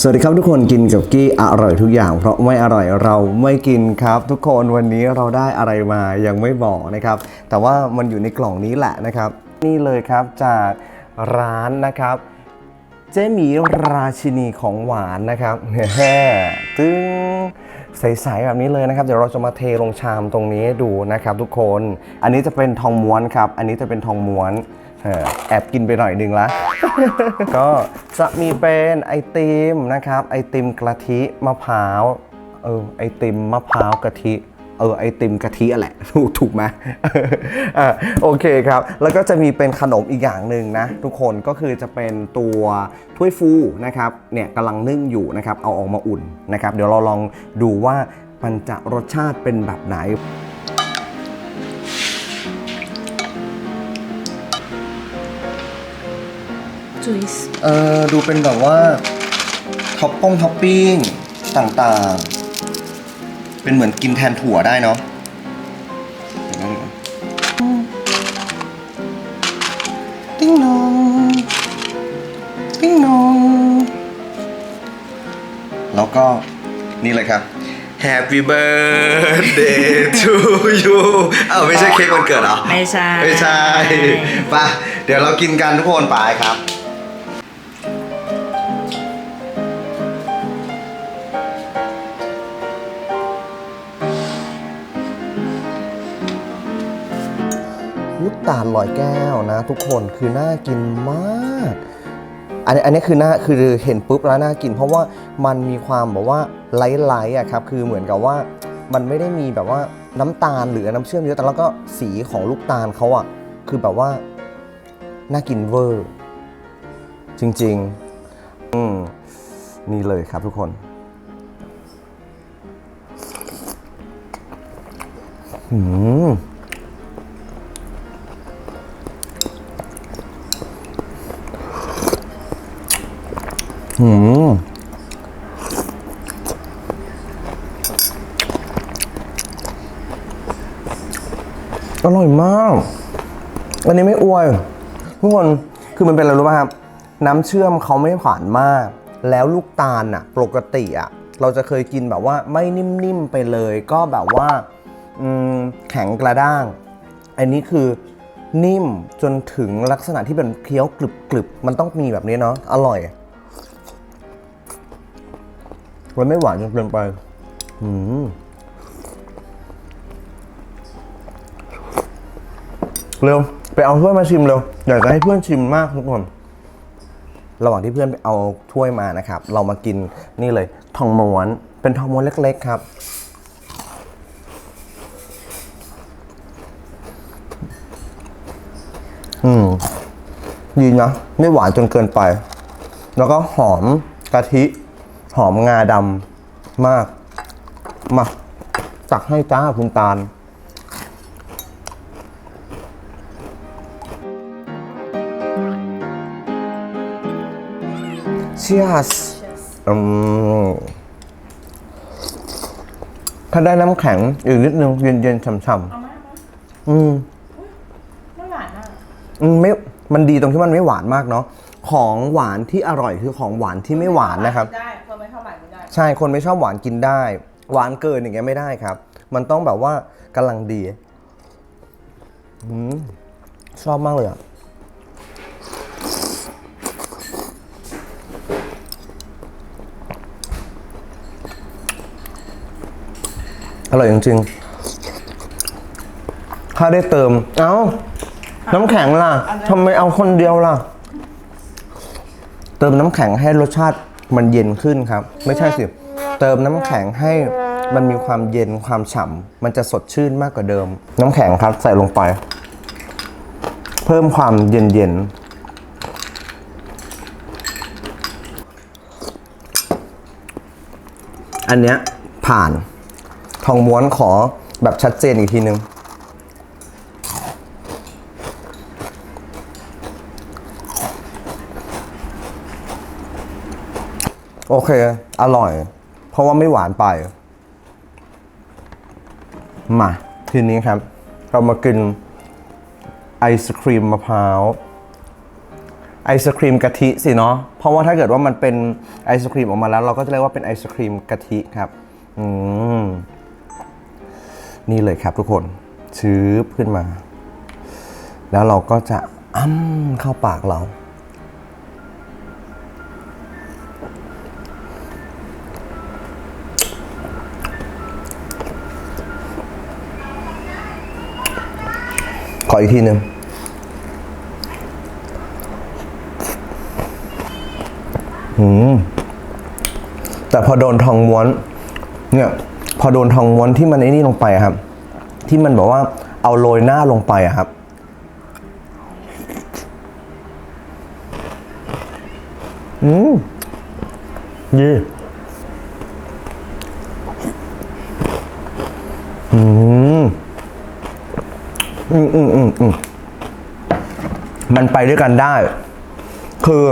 สวัสดีครับทุกคนกินกับกี้อร่อยทุกอย่าง เพราะไม่อร่อยเราไม่กินครับ ทุกคนวันนี้เราได้อะไรมายังไม่บอกนะครับ แต่ว่ามันอยู่ในกล่องนี้แหละนะครับ นี่เลยครับจากร้านนะครับ เจหมีราชินีของหวานนะครับแฮ่ตึ้งใสๆแบบนี้เลยนะครับ เดี๋ยวเราจะมาเทลงชามตรงนี้ดูนะครับ ทุกคน อันนี้จะเป็นทองม้วนครับ อันนี้จะเป็นทองม้วน แอบกินไปหน่อยหนึงละ ก็จะมีเป็นไอติมนะครับ ไอติมกะทิมะพร้าวเออไอติมมะพร้าวกะทิเออไอติมกะทิอะแหละ ถูกถูกไหมอะโอเคครับ แล้วก็จะมีเป็นขนมอีกอย่างหนึ่งนะ ทุกคนก็คือจะเป็นตัวถ้วยฟูนะครับเนี่ยกำลังนึ่งอยู่นะครับ เอาออกมาอุ่นนะครับ เดี๋ยวเราลองดูว่ามันจะรสชาติเป็นแบบไหน จุยส์เออดูเป็นแบบว่าท็อปป้งท็อปปิ้งต่างๆ เป็นเหมือนกินแทนถั่วได้เนาะติ้งนองติ้งนอง แล้วก็นี่เลยครับ Happy birthday to you อ้าวไม่ใช่เค้กวันเกิดเหรอ ไม่ใช่ ไม่ใช่ไปะเดี๋ยวเรากินกันทุกคนไปครับ ตาลลอยแก้วนะ ทุกคนคือน่ากินมาก อันนี้อันนี้คือน่าคือเห็นปุ๊บแล้วน่ากิน เพราะว่ามันมีความแบบว่าไลท์ๆอะครับคือเหมือนกับว่ามันไม่ได้มีแบบว่าน้ำตาลหรือน้ำเชื่อมเยอะแต่แล้วก็สีของลูกตาลเขาอะคือแบบว่าน่ากินเวอร์ จริงๆอืมนี่เลยครับทุกคนอืม หืมอร่อยมาก อันนี้ไม่อวย ทุกคน คือมันเป็นอะไรรู้ป่ะครับ น้ำเชื่อมเขาไม่หวานมาก แล้วลูกตาลอะ ปกติอะ เราจะเคยกินแบบว่าไม่นิ่มๆไปเลย ก็แบบว่าแข็งกระด้าง อันนี้คือนิ่มจนถึงลักษณะที่เป็นเคี้ยวกรึบๆ มันต้องมีแบบนี้เนาะ อร่อย มันไม่หวานจนเกินไป อืมเร็ว ไปเอาถ้วยมาชิมเร็ว อยากจะให้เพื่อนชิมมากทุกคน ระหว่างที่เพื่อนไปเอาถ้วยมานะครับ เรามากินนี่เลยทองม้วน เป็นทองม้วนเล็ก ๆ ครับอืมดีนะ ไม่หวานจนเกินไป แล้วก็หอมกะทิ หอมงาดำมาก มาตักให้จ้าคุณตาลเชียสอืมถ้าได้น้ำแข็งอีกนิดนึงเย็นๆฉ่ำๆอืมไม่หวานมากอืมไม่มันดีตรงที่มันไม่หวานมากเนาะ ของหวานที่อร่อยคือของหวานที่ไม่หวานนะครับ ได้คนไม่เท่าไหร่ไม่ได้ใช่คนไม่ชอบหวานกินได้ หวานเกินอย่างเงี้ยไม่ได้ครับ มันต้องแบบว่ากำลังดีอืมชอบมากเลยอะอร่อยจริงๆ ถ้าได้เติม เอ้า น้ำแข็งล่ะทำไมเอาคนเดียวล่ะ เติมน้ำแข็งให้รสชาติมันเย็นขึ้นครับ ไม่ใช่สิ เติมน้ำแข็งให้มันมีความเย็นความฉ่ำมันจะสดชื่นมากกว่าเดิม น้ำแข็งครับใส่ลงไป เพิ่มความเย็นเย็นอันเนี้ยผ่าน ทองม้วนขอแบบชัดเจนอีกทีนึง โอเค อร่อย เพราะว่าไม่หวานไป มา ทีนี้ครับ เรามากินไอศครีมมะพร้าวไอศครีมกะทิสิเนาะ เพราะว่าถ้าเกิดว่ามันเป็นไอศครีมออกมาแล้ว เราก็จะเรียกว่าเป็นไอศครีมกะทิครับ อืม นี่เลยครับทุกคน ชื้อขึ้นมา แล้วเราก็จะอ้ำเข้าปากเรา ขออีกทีหนึ่งหืมแต่พอโดนทองม้วน เนี่ย พอโดนทองม้วนที่มันไอ้นี่ลงไปครับ ที่มันบอกว่าเอาโรยหน้าลงไปอะครับ อืมยี่อืม อืมอืมอืมอืมมันไปด้วยกันได้ คือ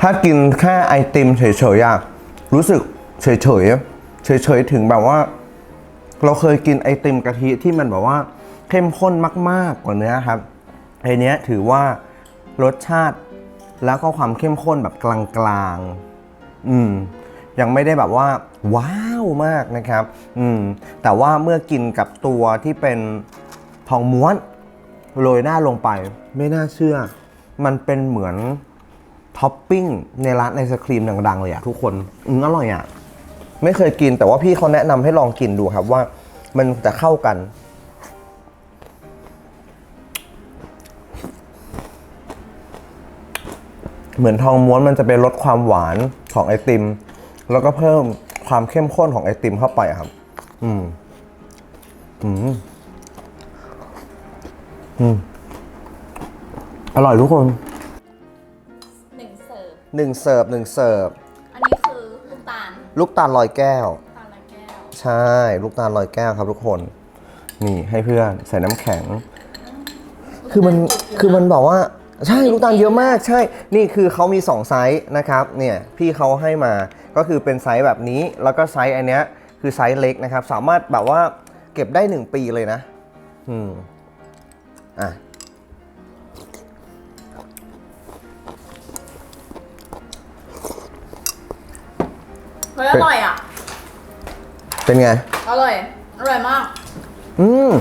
ถ้ากินแค่ไอติมเฉยๆอะรู้สึกเฉยๆเฉยๆถึงแบบว่า เราเคยกินไอติมกะทิที่มันแบบว่า เข้มข้นมากๆกว่าเนื้อครับไอเนี้ยถือว่ารสชาติแล้วก็ความเข้มข้นแบบกลางๆ อืม ยังไม่ได้แบบว่า ว้าวมากนะครับ อืม แต่ว่าเมื่อกินกับตัวที่เป็น ทองม้วนโรยหน้าลงไป ไม่น่าเชื่อ มันเป็นเหมือนท็อปปิ้งในร้านไอศครีมดังๆเลยอะทุกคนอืมอร่อยอะไม่เคยกินแต่ว่าพี่เขาแนะนำให้ลองกินดูครับว่ามันจะเข้ากัน เหมือนทองม้วนมันจะเป็นลดความหวานของไอติม แล้วก็เพิ่มความเข้มข้นของไอติมเข้าไปอะครับ อืม อืม อืมอร่อยทุกคนหนึ่งเสิร์ฟ หนึ่งเสิร์ฟหนึ่งเสิร์ฟอันนี้คือลูกตาลลูกตาลลอยแก้วตาลละแก้ว ใช่ ลูกตาลลอยแก้วครับทุกคน นี่ให้เพื่อนใส่น้ำแข็ง คือมันคือมันบอกว่า ใช่ลูกตาลเยอะมากใช่ นี่คือเขามี 2 ไซส์นะครับเนี่ยพี่เขาให้มาก็คือเป็นไซส์แบบนี้แล้วก็ไซส์อันเนี้ยคือไซส์เล็กนะครับ สามารถแบบว่าเก็บได้ 1 ปีเลยนะ อืม อะเฮ้ยอร่อยอะ เป็นไง อร่อย อร่อยมาก อืม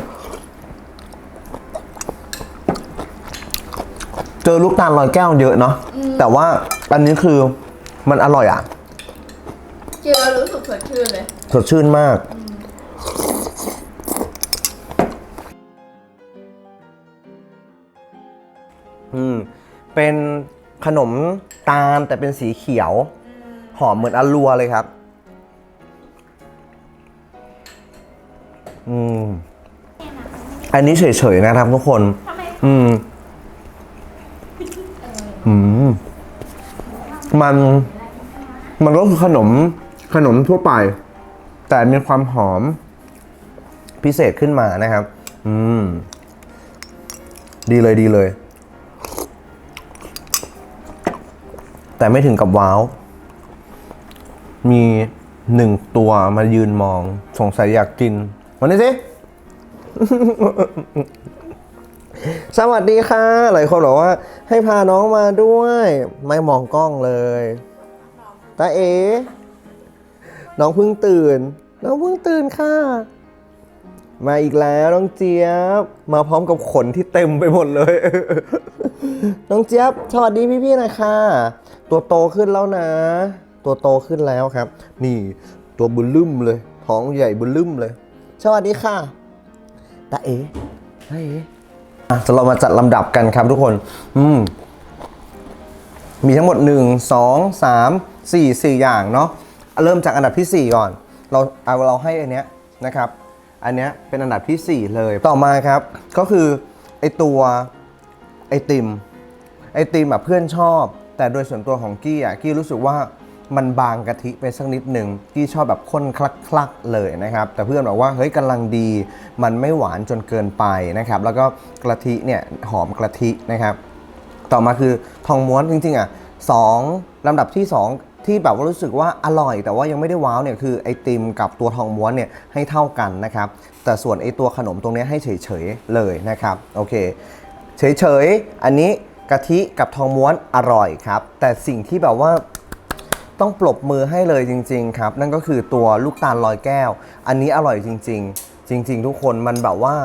เจอลูกตาลลอยแก้วเยอะเนาะ แต่ว่าอันนี้คือมันอร่อยอะ กินแล้วรู้สึกสดชื่นเลย สดชื่นมาก อืมเป็นขนมตาลแต่เป็นสีเขียว หอมเหมือนอาลัวเลยครับ อืม อันนี้เฉยๆนะครับทุกคนทำไมอืม อืม มัน มันก็คือขนม ขนมทั่วไป แต่มีความหอม พิเศษขึ้นมานะครับ อืม ดีเลยดีเลย แต่ไม่ถึงกับว้าว มีหนึ่งตัวมายืนมอง สงสัยอยากกินวันนี้สิ สวัสดีค่ะ หลายคนบอกว่า ให้พาน้องมาด้วย ไม่มองกล้องเลยตาเอ น้องเพิ่งตื่น น้องเพิ่งตื่นค่ะ มาอีกแล้วน้องเจี๊ยบ มาพร้อมกับขนที่เต็มไปหมดเลย น้องเจี๊ยบ สวัสดีพี่ๆหน่อยค่ะ ตัวโตขึ้นแล้วนะ ตัวโตขึ้นแล้วครับ นี่ตัวบุญลุ่มเลย ท้องใหญ่บุญลุ่มเลย สวัสดีค่ะตาเอ๋ตาเออะจะเรามาจัดลำดับกันครับทุกคน อืม มีทั้งหมด 1 2 3 4 4 อย่างเนาะ เริ่มจากอันดับที่ 4 ก่อน เราเอาเราให้อันเนี้ยนะครับ อันเนี้ยเป็นอันดับที่ 4 เลย ต่อมาครับ ก็คือไอตัวไอติม ไอติมแบบเพื่อนชอบ แต่โดยส่วนตัวของกี้อะกี้รู้สึกว่ามันบางกะทิไปสักนิดหนึ่งกี้ชอบแบบข้นคลักๆเลยนะครับ แต่เพื่อนบอกว่าเฮ้ยกำลังดี มันไม่หวานจนเกินไปนะครับ แล้วก็กะทิเนี่ยหอมกะทินะครับ ต่อมาคือทองม้วนจริงๆอะสองลำดับที่ 2ที่แบบว่ารู้สึกว่าอร่อย แต่ว่ายังไม่ได้ว้าวเนี่ยคือไอติมกับตัวทองม้วนเนี่ยให้เท่ากันนะครับ แต่ส่วนไอตัวขนมตรงนี้ให้เฉยๆเลยนะครับ โอเค เฉยๆ อันนี้ กะทิกับทองม้วนอร่อยครับ แต่สิ่งที่แบบว่าต้องปรบมือให้เลยจริง ๆ ครับ นั่นก็คือตัวลูกตาลลอยแก้ว อันนี้อร่อยจริง ๆ จริง ๆ ทุกคนมันแบบว่า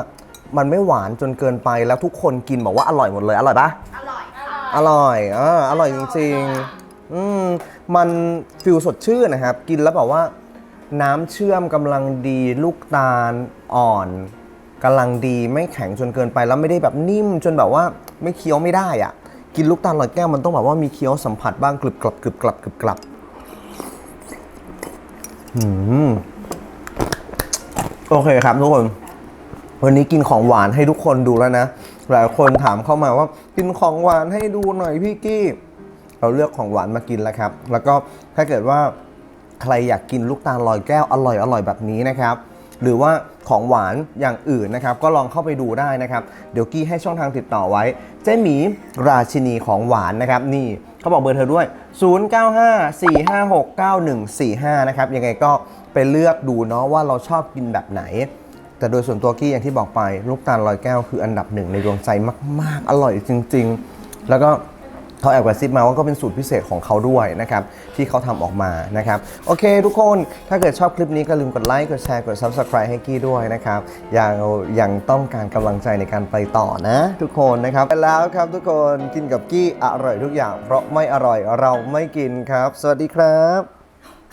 มันไม่หวานจนเกินไปแล้วทุกคนกินบอกว่าอร่อยหมดเลยอร่อยปะอร่อยค่ะอร่อยอ่าอร่อยจริงๆอืมมันฟิลสดชื่นนะครับ กินแล้วแบบว่า น้ำเชื่อมกำลังดีลูกตาลอ่อนกำลังดีไม่แข็งจนเกินไปแล้วไม่ได้แบบนิ่มจนแบบว่า ไม่เคี้ยวไม่ได้อะกินลูกตาลลอยแก้วมันต้องแบบว่ามีเคี้ยวสัมผัสบ้างกรึบกรับกรึบกรับกรึบกรับอืมโอเคครับทุกคน วันนี้กินของหวานให้ทุกคนดูแล้วนะ หลายคนถามเข้ามาว่า กินของหวานให้ดูหน่อยพี่กี้ เราเลือกของหวานมากินแล้วครับ แล้วก็ถ้าเกิดว่าใครอยากกินลูกตาลลอยแก้วอร่อยอร่อยแบบนี้นะครับ หรือว่าของหวานอย่างอื่นนะครับ ก็ลองเข้าไปดูได้นะครับ เดี๋ยวกี้ให้ช่องทางติดต่อไว้ เจ๊หมีราชินีของหวานนะครับ นี่เขาบอกเบอร์เธอด้วย 0954569145 นะครับ ยังไงก็ไปเลือกดูเนาะว่าเราชอบกินแบบไหน แต่โดยส่วนตัวกี้อย่างที่บอกไป ลูกตาลลอยแก้วคืออันดับหนึ่งในดวงใจมาก ๆ อร่อยจริง ๆ แล้วก็ เขาแอบกระซิบมาว่าก็เป็นสูตรพิเศษของเขาด้วยนะครับที่เขาทำออกมานะครับ โอเค ทุกคนถ้าเกิดชอบคลิปนี้ก็ลืมกดไลค์กดแชร์กด Subscribe ให้กี้ด้วยนะครับยังยังต้องการกำลังใจในการไปต่อนะ ทุกคนนะครับไปแล้วครับทุกคนกินกับกี้อร่อยทุกอย่าง เพราะไม่อร่อยเราไม่กินครับ สวัสดีครับ